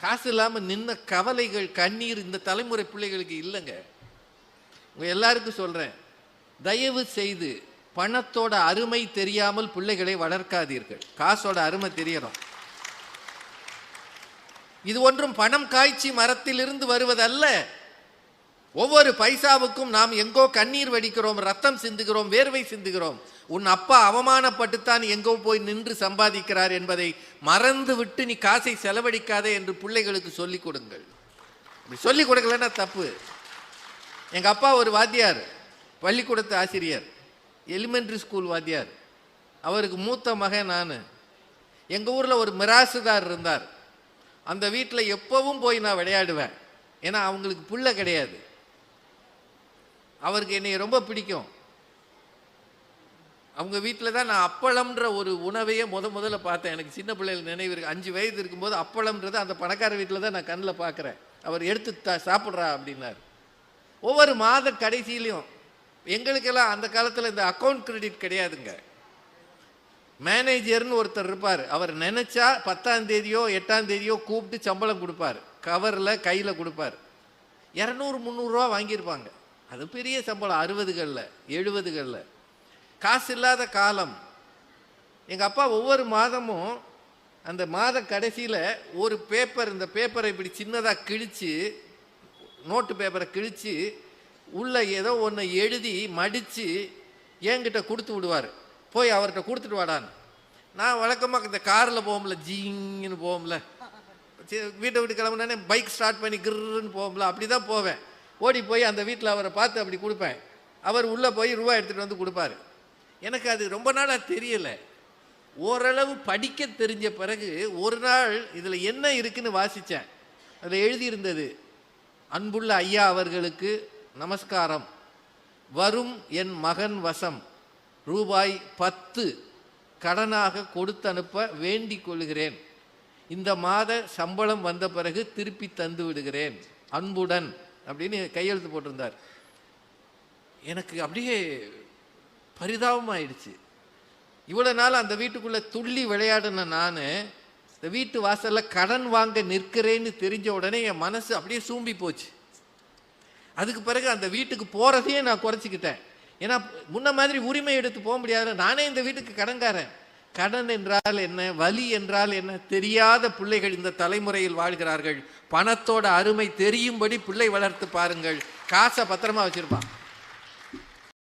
காசு இல்லாமல் நின்ன கவலைகள் கண்ணீர் இந்த தலைமுறை பிள்ளைகளுக்கு இல்லைங்க. உங்க எல்லாருக்கும் சொல்றேன். தயவு செய்து பணத்தோட அருமை தெரியாமல் பிள்ளைகளை வளர்க்காதீர்கள். காசோட அருமை தெரியணும். இது ஒன்றும் பணம் காய்ச்சி மரத்திலிருந்து வருவதல்ல. ஒவ்வொரு பைசாவுக்கும் நாம் எங்கோ கண்ணீர் வடிக்கிறோம் ரத்தம் சிந்துகிறோம் வேர்வை சிந்துகிறோம். உன் அப்பா அவமானப்பட்டுத்தான் எங்கோ போய் நின்று சம்பாதிக்கிறார் என்பதை மறந்து விட்டு நீ காசை செலவழிக்காதே என்று பிள்ளைகளுக்கு சொல்லிக் கொடுங்கள். அப்படி சொல்லிக் கொடுக்கலன்னா தப்பு. எங்க அப்பா ஒரு வாத்தியார் பள்ளிக்கூடத்து ஆசிரியர் எலிமெண்ட்ரி ஸ்கூல் வாத்தியார். அவருக்கு மூத்த மகன் நான். எங்கள் ஊரில் ஒரு மிராசுதார் இருந்தார். அந்த வீட்டில் எப்போவும் போய் நான் விளையாடுவேன். ஏன்னா அவங்களுக்கு புள்ள கிடையாது. அவருக்கு என்னை ரொம்ப பிடிக்கும். அவங்க வீட்டில் தான் நான் அப்பளம்ன்ற ஒரு உணவையே முத முதல்ல பார்த்தேன். எனக்கு சின்ன பிள்ளைகள் நினைவு இருக்கு. அஞ்சு வயது இருக்கும்போது அப்பளம்ன்றது அந்த பணக்கார வீட்டில் தான் நான் கண்ணில் பார்க்குறேன். அவர் எடுத்து த சாப்பிட்றா அப்படின்னார். ஒவ்வொரு மாத கடைசியிலையும் எங்களுக்கெல்லாம் அந்த காலத்தில் இந்த அக்கௌண்ட் கிரெடிட் கிடையாதுங்க. மேனேஜர்னு ஒருத்தர் இருப்பார். அவர் நினச்சா பத்தாம் தேதியோ எட்டாம் தேதியோ கூப்பிட்டு சம்பளம் கொடுப்பார். கவரில் கையில் கொடுப்பார். இரநூறு முந்நூறுரூவா வாங்கியிருப்பாங்க. அது பெரிய சம்பளம் அறுபதுகளில் எழுபதுகளில். காசு இல்லாத காலம். எங்கள் அப்பா ஒவ்வொரு மாதமும் அந்த மாத கடைசியில் ஒரு பேப்பர் இந்த பேப்பரை இப்படி சின்னதாக கிழித்து நோட்டு பேப்பரை கிழித்து உள்ள ஏதோ ஒன்று எழுதி மடித்து என்கிட்ட கொடுத்து விடுவார். போய் அவர்கிட்ட கொடுத்துட்டு வாடான்னு. நான் வழக்கமாக இந்த காரில் போகும்ல ஜீங்கன்னு போகும்ல சரி, வீட்டை விட்டு கிளம்புனானே பைக் ஸ்டார்ட் பண்ணி கிருன்னு போகும்ல அப்படி தான் போவேன். ஓடி போய் அந்த வீட்டில் அவரை பார்த்து அப்படி கொடுப்பேன். அவர் உள்ளே போய் ரூபா எடுத்துகிட்டு வந்து கொடுப்பாரு. எனக்கு அது ரொம்ப நாளாக தெரியலை. ஓரளவு படிக்க தெரிஞ்ச பிறகு ஒரு நாள் இதில் என்ன இருக்குன்னு வாசித்தேன். அதில் எழுதியிருந்தது அன்புள்ள ஐயா அவர்களுக்கு நமஸ்காரம். வரும் என் மகன் வசம். ரூபாய் பத்து கடனாக கொடுத்து அனுப்ப வேண்டிக் கொள்கிறேன். இந்த மாத சம்பளம் வந்த பிறகு திருப்பி தந்து விடுகிறேன். அன்புடன் அப்படின்னு கையெழுத்து போட்டிருந்தார். எனக்கு அப்படியே பரிதாபமாயிடுச்சு. இவ்வளோ நாள் அந்த வீட்டுக்குள்ளே துள்ளி விளையாடின நான் இந்த வீட்டு வாசலில் கடன் வாங்க நிற்கிறேன்னு தெரிஞ்ச உடனே என் மனசு அப்படியே சூம்பி போச்சு. அதுக்கு பிறகு அந்த வீட்டுக்கு போகிறதையே நான் குறைச்சிக்கிட்டேன். ஏன்னா முன்ன மாதிரி உரிமை எடுத்து போக முடியாது நானே இந்த வீட்டுக்கு கடன்காரன். கடன் என்றால் என்ன வலி என்றால் என்ன தெரியாத பிள்ளைகள் இந்த தலைமுறையில் வாழ்கிறார்கள். பணத்தோட அருமை தெரியும்படி பிள்ளை வளர்த்து பாருங்கள். காசை பத்திரமா வச்சிருப்பான்.